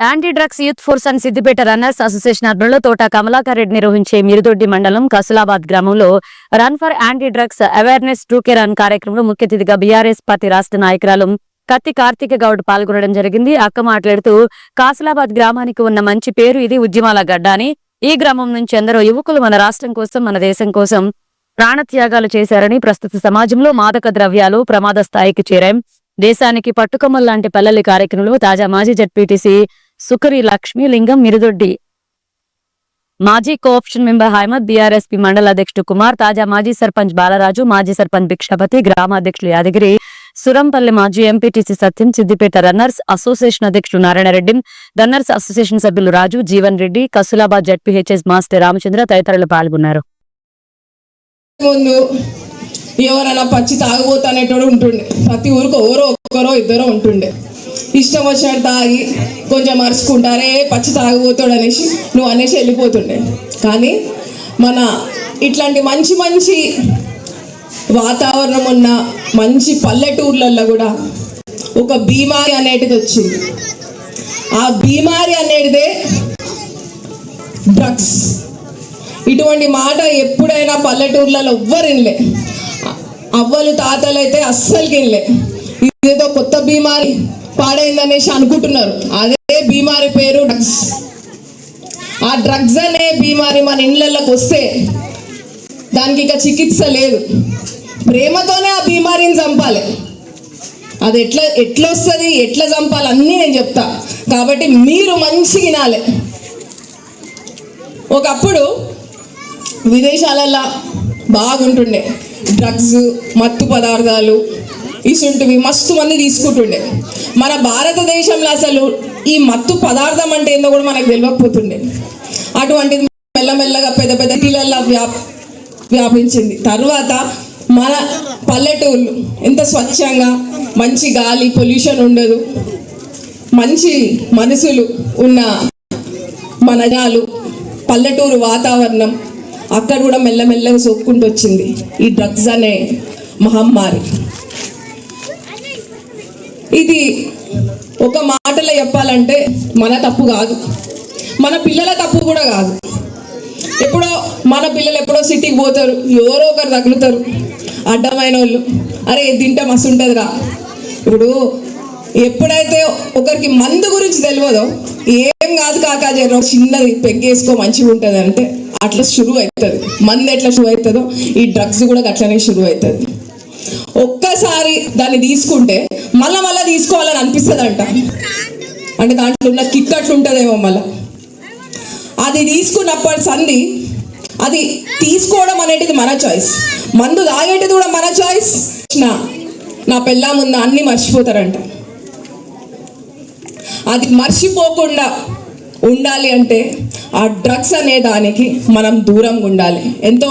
Anti drugs youth force and Siddipet runners association ఆధ్వర్యంలో తోట కమలాకర్ రెడ్డి నిర్వహించే మిరుదొడ్డి మండలం కసులాబాద్ గ్రామంలో run for anti drugs awareness two K run కార్యక్రమంలో ముఖ్య అతిథిగా బీఆర్ఎస్ పార్టీ రాష్ట్ర నాయకురాలు కత్తి కార్తీక గౌడ్ పాల్గొనడం జరిగింది. అక్క మాట్లాడుతూ కాసులాబాద్ గ్రామానికి ఉన్న మంచి పేరు ఇది ఉద్యమాల గడ్డ అని. ఈ గ్రామం నుంచి ఎందరో యువకులు మన రాష్ట్రం కోసం మన దేశం కోసం ప్రాణత్యాగాలు చేశారని ప్రస్తుత సమాజంలో మాదక ద్రవ్యాలు ప్రమాద స్థాయికి చేరాం దేశానికి పట్టుకమ్మల్ లాంటి పల్లెలు కార్యక్రమంలో తాజా మాజీ జడ్పీటీసీ సుకరి లక్ష్మి లింగం మిరుదొడ్డి. మాజీ కోఆప్షన్ మెంబర్ హైమద్ బీఆర్ఎస్పీ మండల అధ్యక్షుడు కుమార్ తాజా మాజీ సర్పంచ్ బాలరాజు మాజీ సర్పంచ్ భిక్షపతి గ్రామాధ్యక్షులు యాదగిరి సురంపల్లి మాజీ MPTC Satyam Siddipet runners association అధ్యక్షుడు నారాయణరెడ్డి రన్నర్స్ అసోసియేషన్ సభ్యులు రాజు జీవన్ రెడ్డి కసులాబాద్ జడ్పీహెచ్ఎస్ మాస్టర్ రామచంద్ర తదితరులు పాల్గొన్నారు. ఎవరైనా పచ్చి తాగుబోతానేటోడు ఉంటుండే. ప్రతి ఊరికి ఎవరో ఒక్కరో ఇద్దరో ఉంటుండే. ఇష్టం వచ్చినట్టు తాగి కొంచెం మరుచుకుంటారే పచ్చి తాగబోతాడు అనేసి నువ్వు అనేసి వెళ్ళిపోతుండే. కానీ మన ఇట్లాంటి మంచి మంచి వాతావరణం ఉన్న మంచి పల్లెటూర్లలో కూడా ఒక బీమారి అనేటిది వచ్చింది. ఆ బీమారి అనేటిదే డ్రగ్స్. ఇటువంటి మాట ఎప్పుడైనా పల్లెటూర్లలో ఎవ్వరు అవ్వలు తాతలు అయితే అస్సలు ఇదేదో కొత్త బీమారి పాడైందనేసి అనుకుంటున్నారు. అదే బీమారి పేరు డ్రగ్స్. ఆ డ్రగ్స్ అనే బీమారి మన ఇళ్ళకి వస్తే దానికి ఇక చికిత్స లేదు. ప్రేమతోనే ఆ బీమారిని చంపాలి. అది ఎట్లా ఎట్లా వస్తుంది ఎట్లా చంపాలి అన్నీ నేను చెప్తా. కాబట్టి మీరు మంచి వినాలి. ఒకప్పుడు విదేశాలల్లో బాగుంటుండే. డ్రగ్స్ మత్తు పదార్థాలు ఇసుంటివి మస్తు మంది తీసుకుంటుండే. మన భారతదేశంలో అసలు ఈ మత్తు పదార్థం అంటే ఏందో కూడా మనకు తెలియకపోతుండే. అటువంటిది మెల్లమెల్లగా పెద్ద పెద్ద సిటీలల్లో వ్యాప్ వ్యాపించింది. తర్వాత మన పల్లెటూళ్ళు ఎంత స్వచ్ఛంగా మంచి గాలి పొల్యూషన్ ఉండదు. మంచి మనసులు ఉన్న మన జనాలు పల్లెటూరు వాతావరణం అక్కడ కూడా మెల్లమెల్లగా సోక్కుంటూ వచ్చింది ఈ డ్రగ్స్ అనే మహమ్మారి. ఇది ఒక మాటలో చెప్పాలంటే మన తప్పు కాదు. మన పిల్లల తప్పు కూడా కాదు. ఎప్పుడో మన పిల్లలు ఎప్పుడో సిటీకి పోతారు ఎవరో ఒకరు తగులుతారు. అడ్డమైన వాళ్ళు అరే తింటే మస్తు ఉంటుందిరా. ఇప్పుడు ఎప్పుడైతే ఒకరికి మందు గురించి తెలియదో ఏ కాదు కాకా జర చిన్నది పెగ్గేసుకో మంచిగా ఉంటుంది అంటే అట్లా షురువు అవుతుంది మందు ఎట్లా షురు అవుతుందో ఈ డ్రగ్స్ కూడా అట్లనే షురువు అవుతుంది ఒక్కసారి దాన్ని తీసుకుంటే మళ్ళా మళ్ళీ తీసుకోవాలని అనిపిస్తుంది అంట అంటే దాంట్లో ఉన్న కిక్ అట్లుంటుందేమో మళ్ళీ. అది తీసుకున్నప్పటి సంధి అది తీసుకోవడం అనేటిది మన చాయిస్ మందు తాగేటిది కూడా మన చాయిస్ నా నా పెళ్ళాముందు అన్ని మర్చిపోతారంట. అది మర్చిపోకుండా ఉండాలి అంటే ఆ డ్రగ్స్ అనే దానికి మనం దూరంగా ఉండాలి. ఎంతో